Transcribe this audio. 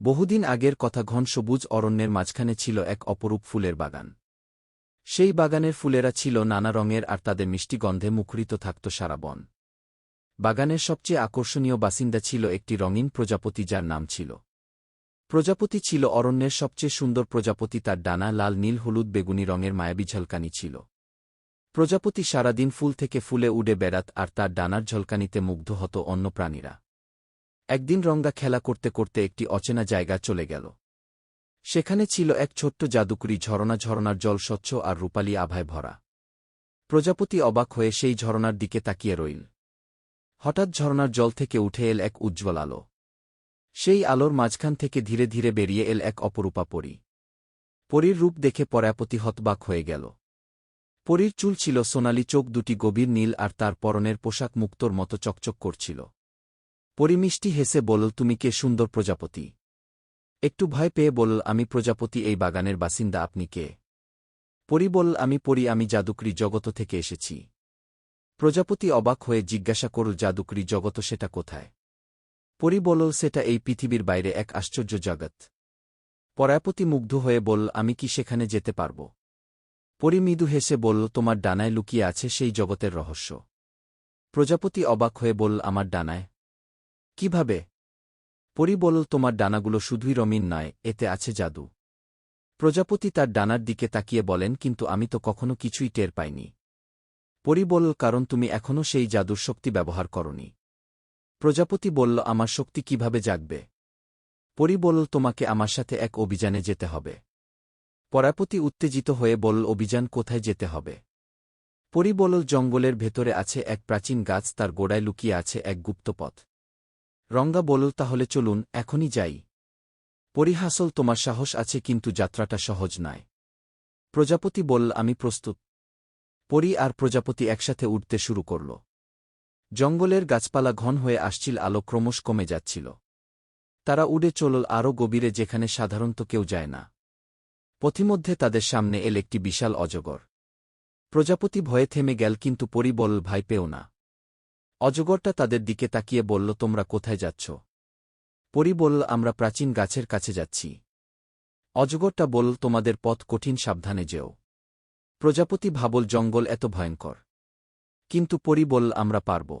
বহুদিন আগের কথা ঘন সবুজ অরণ্যের মাঝখানে ছিল এক অপরূপ ফুলের বাগান। সেই বাগানের ফুলেরা ছিল নানা রঙের আর তাদের মিষ্টি গন্ধে মুখরিত থাকত সারা বন। বাগানের সবচেয়ে আকর্ষণীয় বাসিন্দা ছিল একটি রঙিন প্রজাপতি যার নাম ছিল। প্রজাপতি ছিল অরণ্যের সবচেয়ে সুন্দর প্রজাপতি, তার ডানা লাল, নীল, হলুদ, বেগুনি রঙের মায়াবী ঝলকানি ছিল। প্রজাপতি সারাদিন ফুল থেকে ফুলে উড়ে বেড়াত আর তার ডানার ঝলকানিতে মুগ্ধ হত অন্য প্রাণীরা। একদিন রঙ্গা খেলা করতে করতে একটি অচেনা জায়গা চলে গেল। সেখানে ছিল এক ছোট্ট জাদুকরি ঝরনা ঝরনার জল স্বচ্ছ আর রূপালী আভায় ভরা। প্রজাপতি অবাক হয়ে সেই ঝরনার দিকে তাকিয়ে রইল। হঠাৎ ঝরনার জল থেকে উঠে এল এক উজ্জ্বল আলো। সেই আলোর মাঝখান থেকে ধীরে ধীরে বেরিয়ে এল এক অপরূপা পরী। পরীর রূপ দেখে পরাপতি হতবাক হয়ে গেল। পরীর চুল ছিল সোনালি, চোখ দুটি গভীর নীল আর তার পরনের পোশাক মুক্তোর মতো চকচক করছিল। পরিমিষ্টি হেসে বলল, তুমি কে সুন্দর প্রজাপতি? একটু ভয় পেয়ে বলল, আমি প্রজাপতি, এই বাগানের বাসিন্দা, আপনি কে? পরি বলল, আমি পরি, আমি জাদুকরি জগত থেকে এসেছি। প্রজাপতি অবাক হয়ে জিজ্ঞাসা করল, জাদুকরি জগত সেটা কোথায়? পরি বলল, সেটা এই পৃথিবীর বাইরে এক আশ্চর্য জগৎ। পরাপতি মুগ্ধ হয়ে বলল, আমি কি সেখানে যেতে পারব? পরি মৃদু হেসে বলল, তোমার ডানায় লুকিয়ে আছে সেই জগতের রহস্য। প্রজাপতি অবাক হয়ে বলল, আমার ডানায়? কীভাবে? পরি বলল, তোমার ডানাগুলো শুধুই রমিন নয়, এতে আছে জাদু। প্রজাপতি তার ডানার দিকে তাকিয়ে বলেন, কিন্তু আমি তো কখনো কিছুই টের পাইনি। পরি বলল, কারণ তুমি এখনও সেই জাদুর শক্তি ব্যবহার করনি। প্রজাপতি বলল, আমার শক্তি কীভাবে জাগবে? পরি বলল, তোমাকে আমার সাথে এক অভিযানে যেতে হবে। পরাপতি উত্তেজিত হয়ে বলল, অভিযান কোথায় যেতে হবে? পরি বলল, জঙ্গলের ভেতরে আছে এক প্রাচীন গাছ, তার গোড়ায় লুকিয়ে আছে এক গুপ্তপথ। রঙ্গা বলল, তাহলে চলুন, এখনই যাই। পরিহাসল, তোমার সাহস আছে, কিন্তু যাত্রাটা সহজ নয়। প্রজাপতি বলল, আমি প্রস্তুত। পরি আর প্রজাপতি একসাথে উঠতে শুরু করল। জঙ্গলের গাছপালা ঘন হয়ে আসছিল, আলো ক্রমশ কমে যাচ্ছিল। তারা উড়ে চলল আরও গভীরে, যেখানে সাধারণত কেউ যায় না। পথিমধ্যে তাদের সামনে এল একটি বিশাল অজগর। প্রজাপতি ভয়ে থেমে গেল, কিন্তু পরি বলল ভাই পেও না। অজগরটা তাদের দিকে তাকিয়ে বলল, তোমরা কোথায় যাচ্ছ? পরি বলল, আমরা প্রাচীন গাছের কাছে যাচ্ছি। অজগরটা বলল, তোমাদের পথ কঠিন, সাবধানে যেও। প্রজাপতি ভাবল, জঙ্গল এত ভয়ঙ্কর। কিন্তু পরি বলল, আমরা পারব।